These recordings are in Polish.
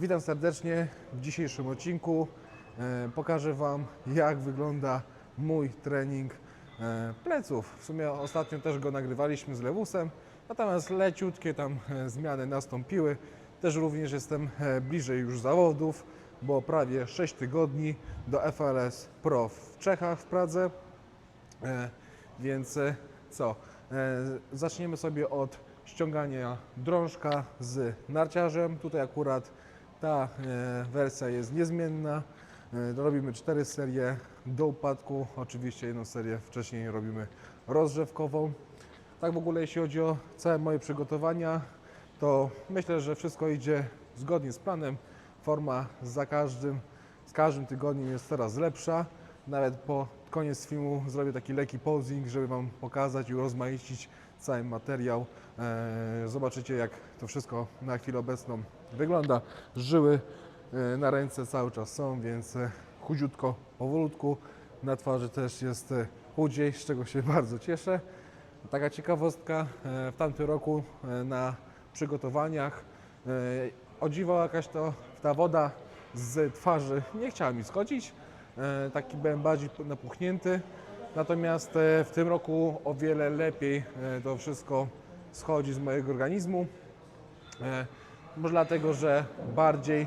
Witam serdecznie w dzisiejszym odcinku. E, pokażę Wam, jak wygląda mój trening e, pleców. W sumie ostatnio też go nagrywaliśmy z Lewusem, natomiast leciutkie tam e, zmiany nastąpiły. Też również jestem bliżej już zawodów, bo prawie 6 tygodni do FLS Pro w Czechach, w Pradze. Więc co? Zaczniemy sobie od ściągania drążka z narciarzem. Tutaj akurat ta e, wersja jest niezmienna. E, Robimy cztery serie do upadku. Oczywiście jedną serię wcześniej robimy rozrzewkową. Tak w ogóle jeśli chodzi o całe moje przygotowania, to myślę, że wszystko idzie zgodnie z planem. Forma za każdym, z każdym tygodniem jest coraz lepsza. Nawet po koniec filmu zrobię taki lekki posing, żeby Wam pokazać i urozmaicić cały materiał. Eee, Zobaczycie jak to wszystko na chwilę obecną wygląda. Żyły e, na ręce cały czas są, więc e, chudziutko, powolutku. Na twarzy też jest e, chudziej, z czego się bardzo cieszę. Taka ciekawostka, e, w tamtym roku e, na przygotowaniach e, o dziwo jakaś to ta woda z twarzy nie chciała mi schodzić. E, Taki byłem bardziej napuchnięty. Natomiast e, w tym roku o wiele lepiej e, to wszystko schodzi z mojego organizmu. E, Może dlatego, że bardziej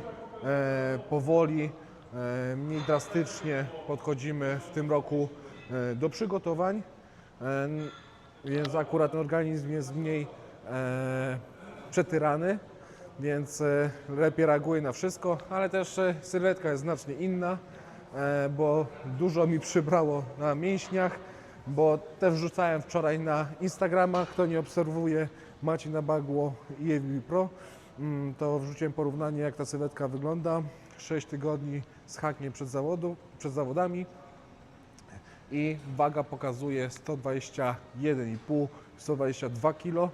powoli, mniej drastycznie podchodzimy w tym roku do przygotowań. Więc akurat organizm jest mniej przetyrany, więc lepiej reaguje na wszystko, ale też sylwetka jest znacznie inna, bo dużo mi przybrało na mięśniach, bo też wrzucałem wczoraj na Instagrama, kto nie obserwuje Maciej na Bagło i Pro, mm, to wrzuciłem porównanie jak ta sylwetka wygląda, 6 tygodni z hakiem przed, zawodu, przed zawodami. I waga pokazuje 121,5 122 kg,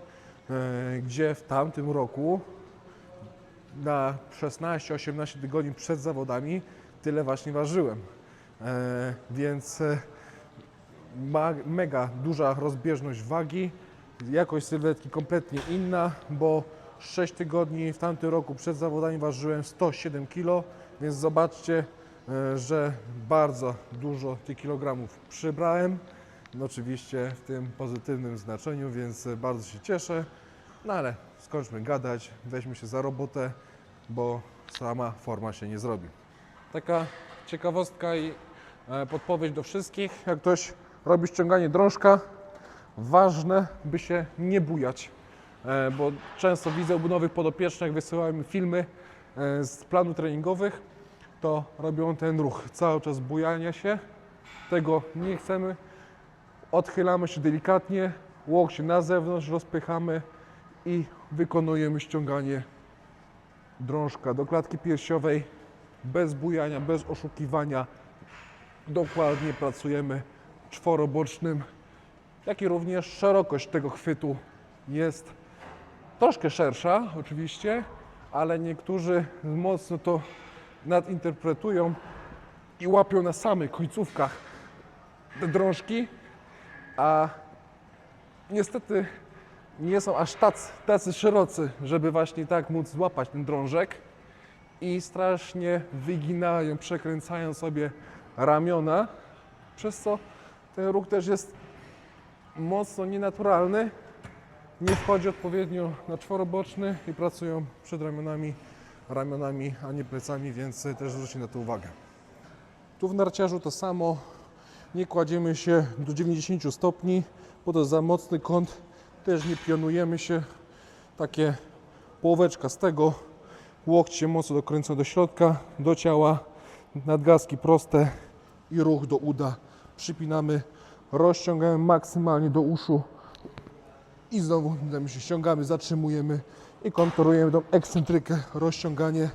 e, gdzie w tamtym roku na 16-18 tygodni przed zawodami tyle właśnie ważyłem. E, Więc e, mega duża rozbieżność wagi, jakość sylwetki kompletnie inna, bo 6 tygodni w tamtym roku przed zawodami ważyłem 107 kg, więc zobaczcie, e, że bardzo dużo tych kilogramów przybrałem. No oczywiście w tym pozytywnym znaczeniu, więc bardzo się cieszę. No ale skończmy gadać, weźmy się za robotę, bo sama forma się nie zrobi. Taka ciekawostka i e, podpowiedź do wszystkich. Jak ktoś robi ściąganie drążka, ważne, by się nie bujać. E, Bo często widzę u nowych podopiecznych, wysyłają mi filmy e, z planu treningowych, to robią ten ruch, cały czas bujania się. Tego nie chcemy. Odchylamy się delikatnie, łokcie na zewnątrz, rozpychamy i wykonujemy ściąganie drążka do klatki piersiowej bez bujania, bez oszukiwania. Dokładnie pracujemy czworobocznym, jak i również szerokość tego chwytu jest troszkę szersza oczywiście, ale niektórzy mocno to nadinterpretują i łapią na samych końcówkach te drążki, a niestety nie są aż tacy, tacy szerocy, żeby właśnie tak móc złapać ten drążek i strasznie wyginają, przekręcają sobie ramiona, przez co ten ruch też jest mocno nienaturalny, nie wchodzi odpowiednio na czworoboczny i pracują przed ramionami, ramionami, a nie plecami, więc też zwróćcie na to uwagę. Tu w narciarzu to samo, nie kładziemy się do 90 stopni, bo to za mocny kąt, też nie pionujemy się, takie połóweczka z tego, łokcie mocno dokręcone do środka, do ciała, nadgarstki proste i ruch do uda. Przypinamy, rozciągamy maksymalnie do uszu i znowu się ściągamy, zatrzymujemy i kontrolujemy tą ekscentrykę, rozciąganie.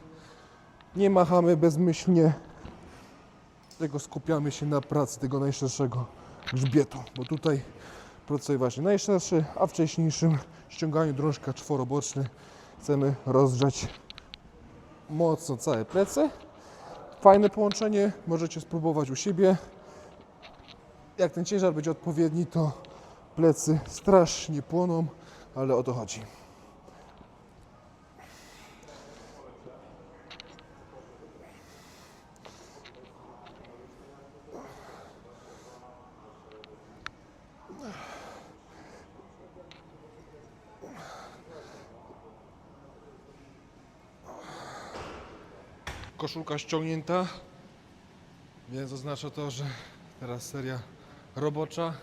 Nie machamy bezmyślnie, tylko skupiamy się na pracy tego najszerszego grzbietu, bo tutaj pracuje właśnie najszerszy, a wcześniejszym ściąganiu drążka czworoboczny chcemy rozgrzać mocno całe plecy. Fajne połączenie, możecie spróbować u siebie. Jak ten ciężar będzie odpowiedni, to plecy strasznie płoną, ale o to chodzi. Koszulka ściągnięta, więc oznacza to, że teraz seria robocza.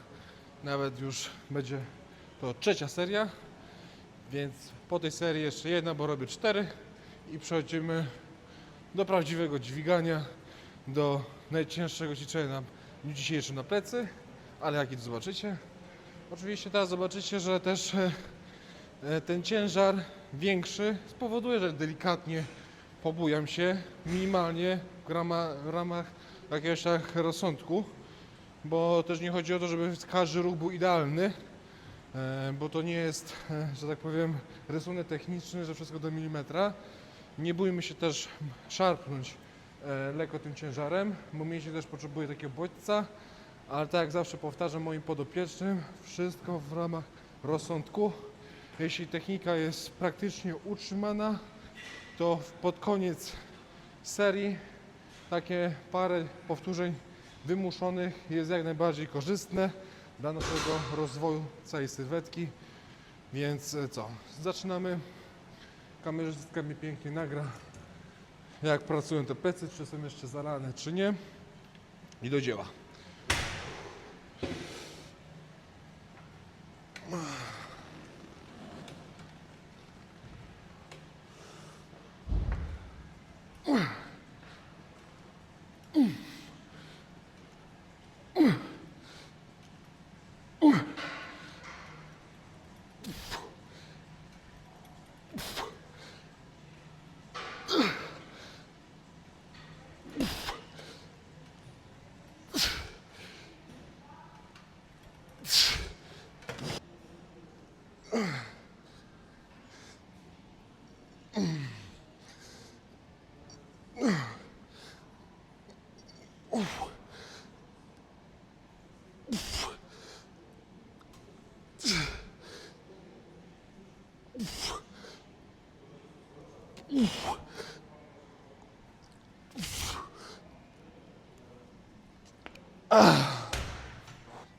Nawet już będzie to trzecia seria, więc po tej serii jeszcze jedna, bo robię cztery i przechodzimy do prawdziwego dźwigania, do najcięższego ćwiczenia na dniu dzisiejszym na plecy, ale jak i to zobaczycie. Oczywiście teraz zobaczycie, że też e, ten ciężar większy spowoduje, że delikatnie pobujam się minimalnie w, rama, w ramach jakiegoś tak rozsądku, bo też nie chodzi o to, żeby każdy ruch był idealny, e, bo to nie jest, e, że tak powiem, rysunek techniczny, że wszystko do milimetra. Nie bójmy się też szarpnąć e, lekko tym ciężarem, bo mięśnie też potrzebuje takiego bodźca, ale tak jak zawsze powtarzam moim podopiecznym, wszystko w ramach rozsądku. Jeśli technika jest praktycznie utrzymana, to pod koniec serii takie parę powtórzeń wymuszonych jest jak najbardziej korzystne dla naszego rozwoju całej sylwetki. Więc e, co, zaczynamy. Kamerzystka mi pięknie nagra, jak pracują te plecy, czy są jeszcze zalane, czy nie. I do dzieła.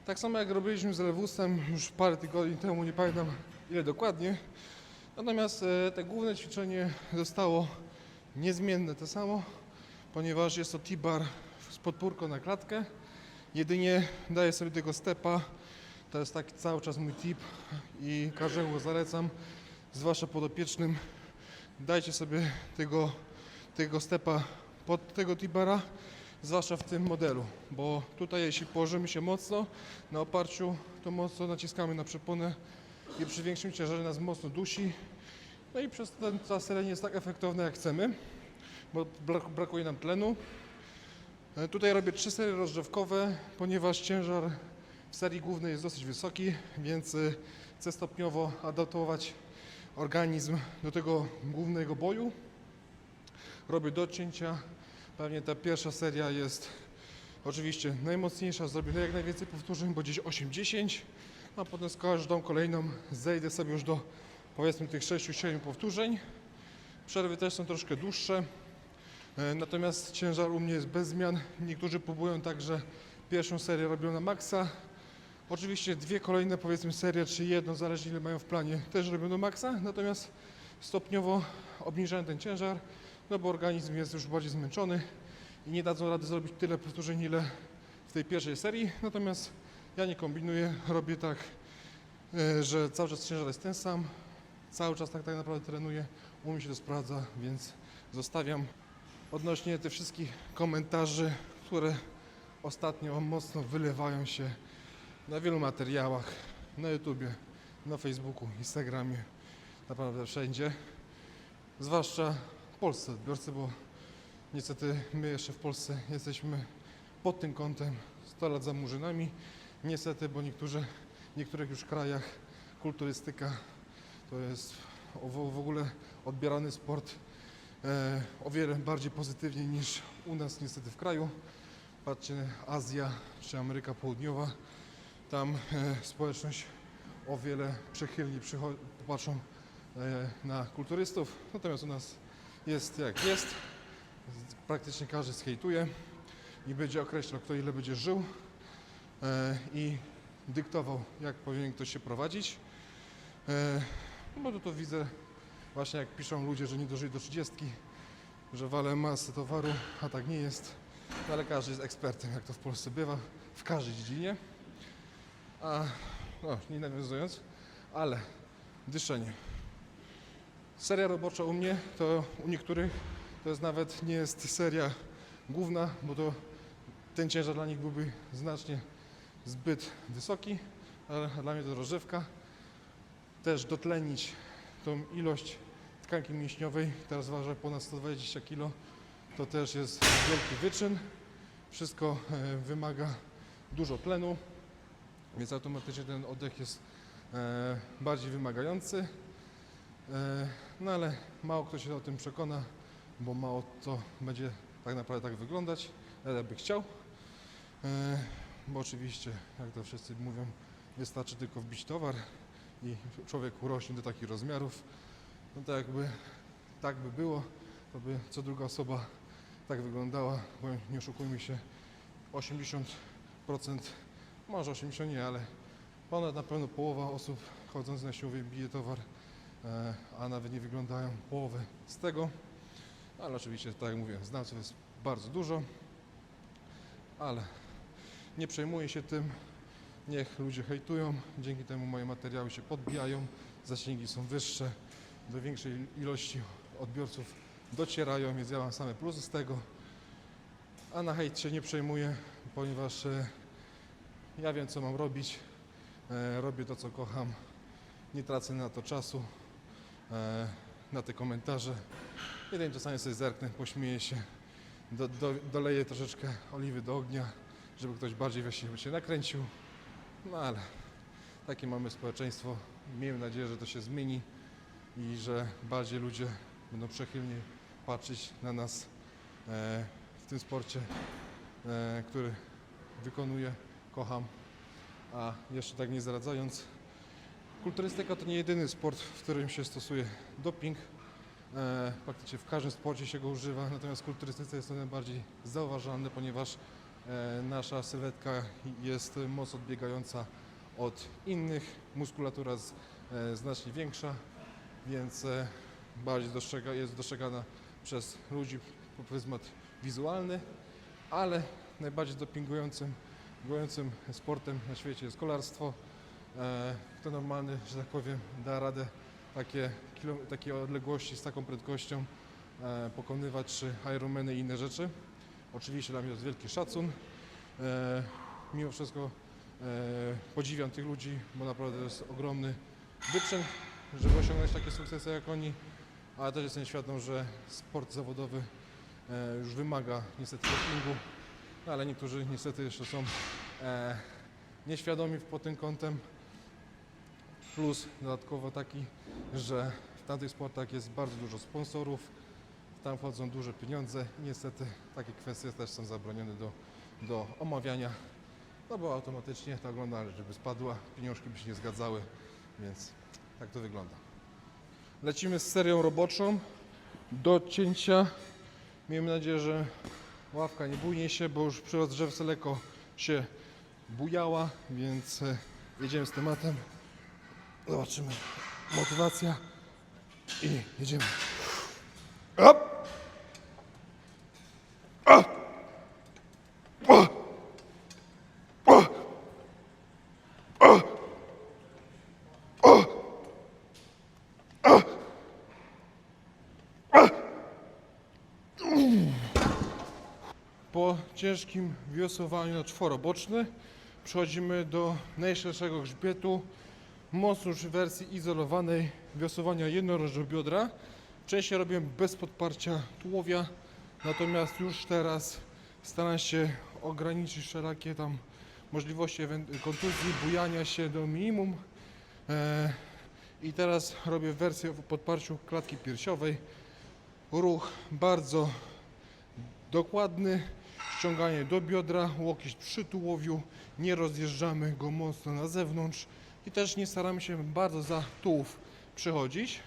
Tak samo jak robiliśmy z Lewusem już parę tygodni temu, nie pamiętam ile dokładnie. Natomiast e, te główne ćwiczenie zostało niezmienne to samo, ponieważ jest to T-bar z podpórką na klatkę. Jedynie daję sobie tego stepa. To jest taki cały czas mój tip i każdemu zalecam, zwłaszcza podopiecznym. Dajcie sobie tego, tego stepa pod tego T-bara, zwłaszcza w tym modelu, bo tutaj jeśli położymy się mocno na oparciu, to mocno naciskamy na przeponę i przy większym ciężarze nas mocno dusi. No i przez ta seria nie jest tak efektowna jak chcemy, bo brak, brakuje nam tlenu. E, Tutaj robię trzy serie rozgrzewkowe, ponieważ ciężar w serii głównej jest dosyć wysoki, więc y, chcę stopniowo adaptować organizm do tego głównego boju. Robię docięcia. Pewnie ta pierwsza seria jest oczywiście najmocniejsza, zrobię jak najwięcej powtórzeń, bo gdzieś 8-10, a potem z każdą kolejną zejdę sobie już do powiedzmy tych 6-7 powtórzeń. Przerwy też są troszkę dłuższe, e, natomiast ciężar u mnie jest bez zmian. Niektórzy próbują także pierwszą serię robią na maksa. Oczywiście dwie kolejne powiedzmy serie, czy jedno, zależnie ile mają w planie, też robią do maksa, natomiast stopniowo obniżają ten ciężar, no bo organizm jest już bardziej zmęczony i nie dadzą rady zrobić tyle powtórzeń, ile w tej pierwszej serii. Natomiast ja nie kombinuję, robię tak, e, że cały czas ciężar jest ten sam, cały czas tak, tak naprawdę trenuję, u mnie się to sprawdza, więc zostawiam. Odnośnie tych wszystkich komentarzy, które ostatnio mocno wylewają się na wielu materiałach, na YouTubie, na Facebooku, Instagramie, naprawdę wszędzie. Zwłaszcza w Polsce odbiorcy, bo niestety my jeszcze w Polsce jesteśmy pod tym kątem 100 lat za murzynami. Niestety, bo niektórzy, w niektórych już krajach kulturystyka to jest w ogóle odbierany sport e, o wiele bardziej pozytywnie niż u nas niestety w kraju. Patrzcie, Azja czy Ameryka Południowa, tam e, społeczność o wiele przycho- patrzą e, na kulturystów, natomiast u nas jest jak jest. Praktycznie każdy skejtuje i będzie określał, kto ile będzie żył e, i dyktował, jak powinien ktoś się prowadzić. No to, to widzę właśnie jak piszą ludzie, że nie dożyli do 30. że walę masę towaru, a tak nie jest. Ale każdy jest ekspertem, jak to w Polsce bywa, w każdej dziedzinie. A, no, nie nawiązując, ale dyszenie. Seria robocza u mnie, to u niektórych to jest nawet nie jest seria główna, bo to ten ciężar dla nich byłby znacznie zbyt wysoki, ale dla mnie to rozrzewka. Też dotlenić tą ilość tkanki mięśniowej, teraz waży ponad 120 kg, to też jest wielki wyczyn. Wszystko e, wymaga dużo tlenu, więc automatycznie ten oddech jest e, bardziej wymagający. E, no ale mało kto się o tym przekona, bo mało to będzie tak naprawdę tak wyglądać, ale by chciał. E, bo oczywiście, jak to wszyscy mówią, wystarczy tylko wbić towar i człowiek urośnie do takich rozmiarów. No to jakby tak by było, to by co druga osoba tak wyglądała, bo nie oszukujmy się, 80%, może 80 nie, ale ponad na pewno połowa osób chodzących na siłownię bije towar, e, a nawet nie wyglądają połowę z tego. Ale oczywiście, tak jak mówiłem, znawców jest bardzo dużo, ale nie przejmuję się tym. Niech ludzie hejtują, dzięki temu moje materiały się podbijają, zasięgi są wyższe, do większej ilości odbiorców docierają, więc ja mam same plusy z tego. A na hejt się nie przejmuję, ponieważ e, ja wiem co mam robić, e, robię to co kocham, nie tracę na to czasu, e, na te komentarze. Jedynie czasami sobie zerknę, pośmieję się, do, do, doleję troszeczkę oliwy do ognia, żeby ktoś bardziej właśnie się nakręcił. No ale takie mamy społeczeństwo. Miejmy nadzieję, że to się zmieni i że bardziej ludzie będą przychylnie patrzeć na nas e, w tym sporcie, który wykonuję, kocham. A jeszcze tak nie zdradzając, kulturystyka to nie jedyny sport, w którym się stosuje doping. E, praktycznie w każdym sporcie się go używa, natomiast kulturystyce jest to najbardziej zauważalne, ponieważ e, nasza sylwetka jest mocno odbiegająca od innych, muskulatura z, e, znacznie większa, więc e, bardziej dostrzega, jest dostrzegana przez ludzi po pryzmat wizualny, ale najbardziej dopingującym dopingującym sportem na świecie jest kolarstwo. E, kto normalny, że tak powiem, da radę takie, takie odległości z taką prędkością e, pokonywać, czy Ironmany i inne rzeczy. Oczywiście dla mnie to jest wielki szacun. E, mimo wszystko podziwiam tych ludzi, bo naprawdę to jest ogromny wyczyn, żeby osiągnąć takie sukcesy jak oni, ale też jestem świadom, że sport zawodowy już wymaga niestety dopingu, ale niektórzy niestety jeszcze są e, nieświadomi pod tym kątem. Plus dodatkowo taki, że w tamtych sportach jest bardzo dużo sponsorów, tam wchodzą duże pieniądze i niestety takie kwestie też są zabronione do, do omawiania, no bo automatycznie ta oglądalność żeby spadła, pieniążki by się nie zgadzały, więc tak to wygląda. Lecimy z serią roboczą do cięcia. Miejmy nadzieję, że ławka nie bujnie się, bo już przy rozgrzewce lekko się bujała, więc e, jedziemy z tematem. Zobaczymy. Motywacja i jedziemy. Up! Po ciężkim wiosłowaniu na czworoboczny przechodzimy do najszerszego grzbietu, mocno już w wersji izolowanej wiosłowania jednorożnego biodra. Wcześniej robiłem bez podparcia tułowia, natomiast już teraz staram się ograniczyć wszelakie tam możliwości kontuzji, bujania się do minimum. E, I teraz robię wersję w podparciu klatki piersiowej. Ruch bardzo dokładny, ściąganie do biodra, łokieć przy tułowiu, nie rozjeżdżamy go mocno na zewnątrz i też nie staramy się bardzo za tułów przechodzić,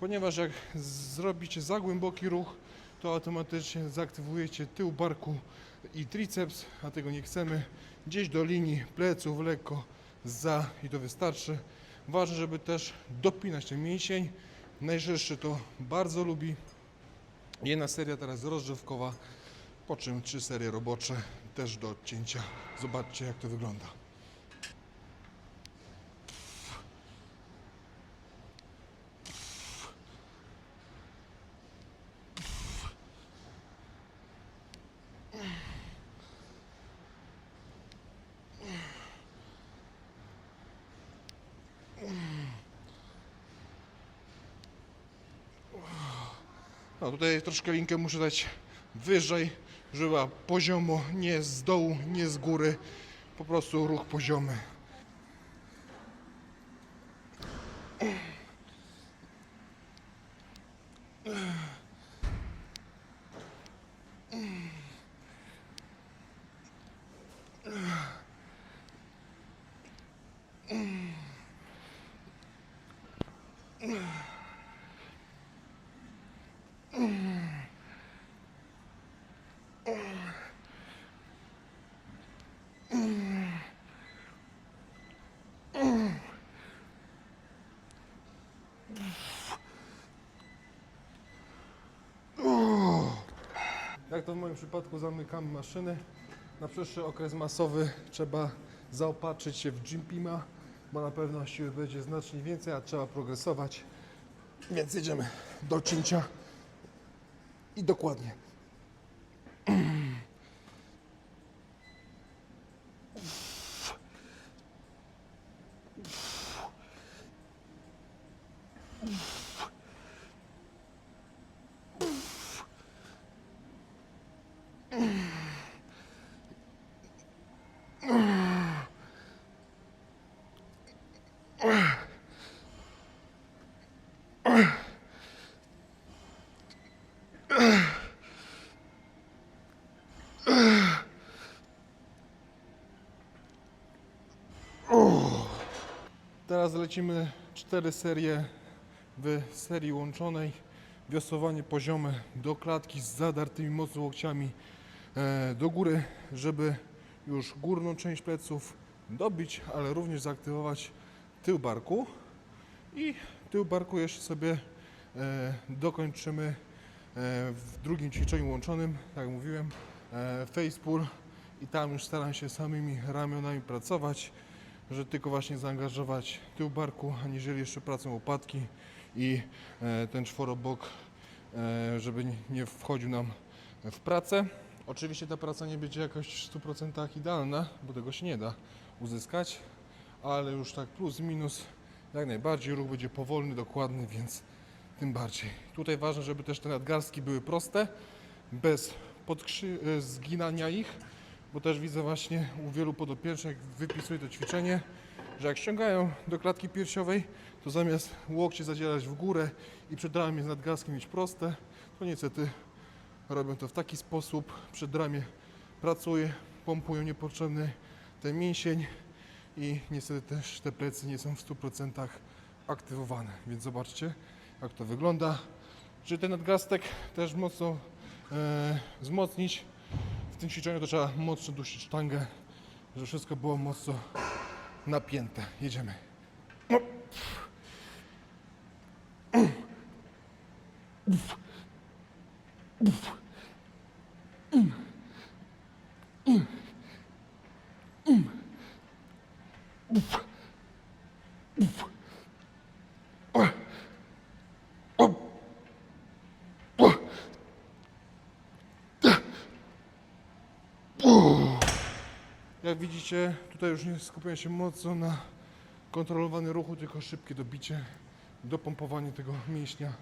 ponieważ jak zrobicie za głęboki ruch, to automatycznie zaaktywujecie tył barku i triceps, a tego nie chcemy. Gdzieś do linii pleców lekko za i to wystarczy. Ważne, żeby też dopinać ten mięsień. Najżywszy to bardzo lubi Jedna seria teraz rozgrzewkowa, po czym trzy serie robocze też do odcięcia. Zobaczcie jak to wygląda. No tutaj troszkę linkę muszę dać wyżej, żeby poziomo, nie z dołu, nie z góry, po prostu ruch poziomy. Jak to w moim przypadku zamykam maszyny. Na przyszły okres masowy trzeba zaopatrzyć się w Gympima, bo na pewno siły będzie znacznie więcej, a trzeba progresować. Więc jedziemy do cięcia i dokładnie. Teraz lecimy cztery serie w serii łączonej. Wiosłowanie poziome do klatki z zadartymi mocno łokciami e, do góry, żeby już górną część pleców dobić, ale również zaaktywować tył barku. I tył barku jeszcze sobie e, dokończymy e, w drugim ćwiczeniu łączonym, tak mówiłem, face pull i tam już staram się samymi ramionami pracować, że tylko właśnie zaangażować tył barku, aniżeli jeszcze pracą łopatki i e, ten czworobok, e, żeby nie- wchodził nam w pracę. Oczywiście ta praca nie będzie jakoś w 100% idealna, bo tego się nie da uzyskać, ale już tak plus minus jak najbardziej ruch będzie powolny, dokładny, więc tym bardziej. Tutaj ważne, żeby też te nadgarstki były proste, bez e, zginania ich, bo też widzę właśnie u wielu podopiecznych, jak wypisuję to ćwiczenie, że jak ściągają do klatki piersiowej, to zamiast łokcie zadzierać w górę i przedramię z nadgarstkiem mieć proste, to niestety robią to w taki sposób, przedramię pracuje, pompują niepotrzebny ten mięsień i niestety też te plecy nie są w 100% aktywowane, więc zobaczcie jak to wygląda. Żeby ten nadgarstek też mocno e, wzmocnić, w tym ćwiczeniu to trzeba mocno dusić sztangę, żeby wszystko było mocno napięte. Jedziemy. Jak widzicie, tutaj już nie skupiam się mocno na kontrolowanym ruchu, tylko szybkie dobicie, dopompowanie tego mięśnia.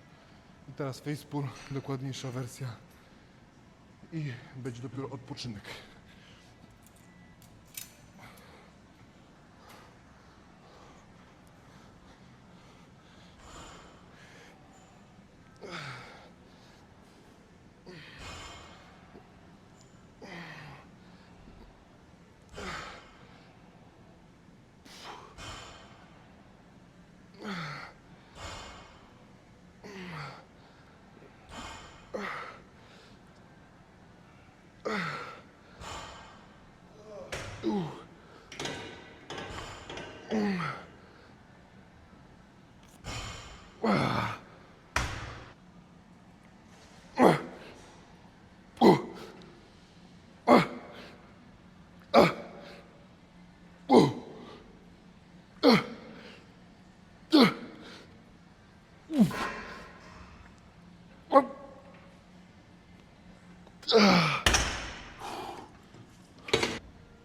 I teraz face pull, dokładniejsza wersja. I będzie dopiero odpoczynek.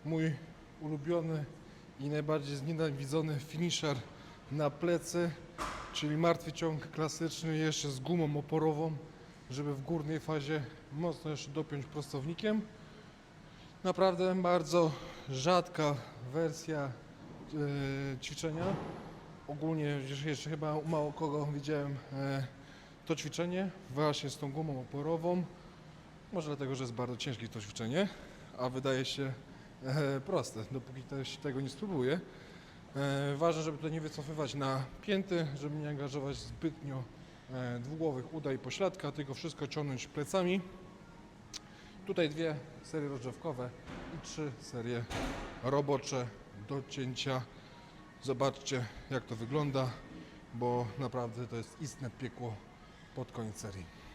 Mój ulubiony i najbardziej znienawidzony finisher na plecy, czyli martwy ciąg klasyczny jeszcze z gumą oporową, żeby w górnej fazie mocno jeszcze dopiąć prostownikiem. Naprawdę bardzo rzadka wersja e, ćwiczenia. Ogólnie jeszcze chyba mało kogo widziałem e, to ćwiczenie właśnie z tą gumą oporową. Może dlatego, że jest bardzo ciężkie to ćwiczenie, a wydaje się e, proste, dopóki ktoś tego nie spróbuje. E, ważne, żeby to nie wycofywać na pięty, żeby nie angażować zbytnio e, dwugłowych uda i pośladka, tylko wszystko ciągnąć plecami. Tutaj dwie serie rozgrzewkowe i trzy serie robocze do cięcia. Zobaczcie jak to wygląda, bo naprawdę to jest istne piekło pod koniec serii.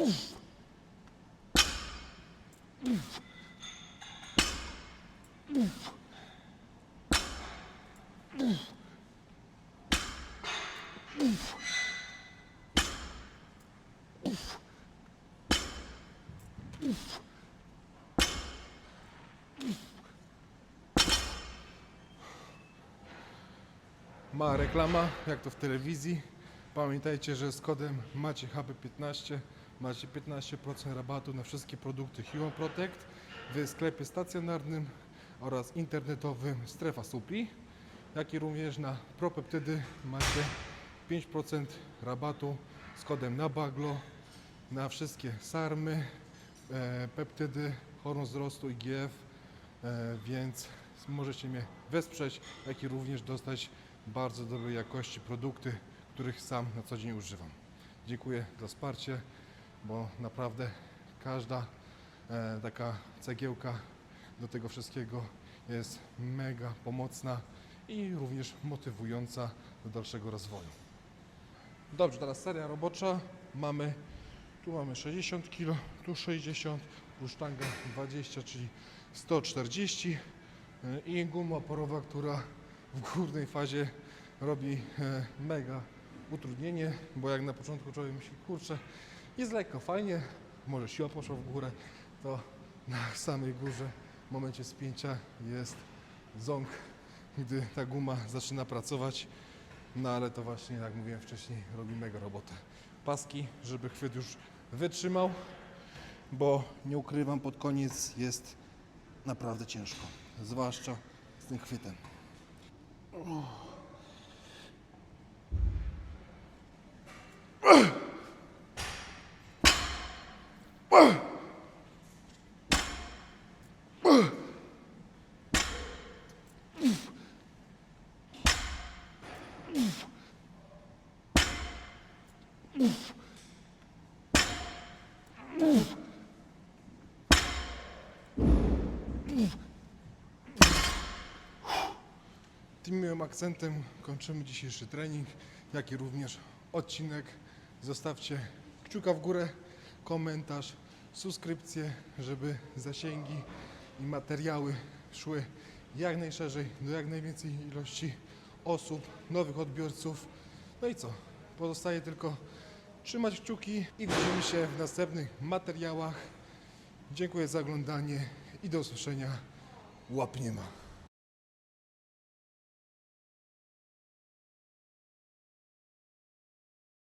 Mała reklama, jak to w telewizji. Pamiętajcie, że z kodem macie HB15 macie 15% rabatu na wszystkie produkty Human Protect w sklepie stacjonarnym oraz internetowym Strefa Supli, jak i również na propeptydy macie 5% rabatu z kodem na baglo na wszystkie sarmy, e, peptydy, hormon wzrostu IGF, e, więc możecie mnie wesprzeć, jak i również dostać bardzo dobrej jakości produkty, których sam na co dzień używam. Dziękuję za wsparcie, bo naprawdę każda e, taka cegiełka do tego wszystkiego jest mega pomocna i również motywująca do dalszego rozwoju. Dobrze, teraz seria robocza. Mamy, tu mamy 60 kg, tu 60, tu sztanga 20, czyli 140 e, i guma oporowa, która w górnej fazie robi e, mega utrudnienie, bo jak na początku człowiek myśli, kurczę, jest lekko, fajnie, może siła poszła w górę, to na samej górze w momencie spięcia jest ząg, gdy ta guma zaczyna pracować, no ale to właśnie, jak mówiłem wcześniej, robi mega robotę. Paski, żeby chwyt już wytrzymał, bo nie ukrywam, pod koniec jest naprawdę ciężko, zwłaszcza z tym chwytem. Tym miłym akcentem kończymy dzisiejszy trening, jak i również odcinek. Zostawcie kciuka w górę, komentarz, subskrypcję, żeby zasięgi i materiały szły jak najszerzej, do jak najwięcej ilości osób, nowych odbiorców. No i co? Pozostaje tylko trzymać kciuki i widzimy się w następnych materiałach. Dziękuję za oglądanie i do usłyszenia. Łap nie ma.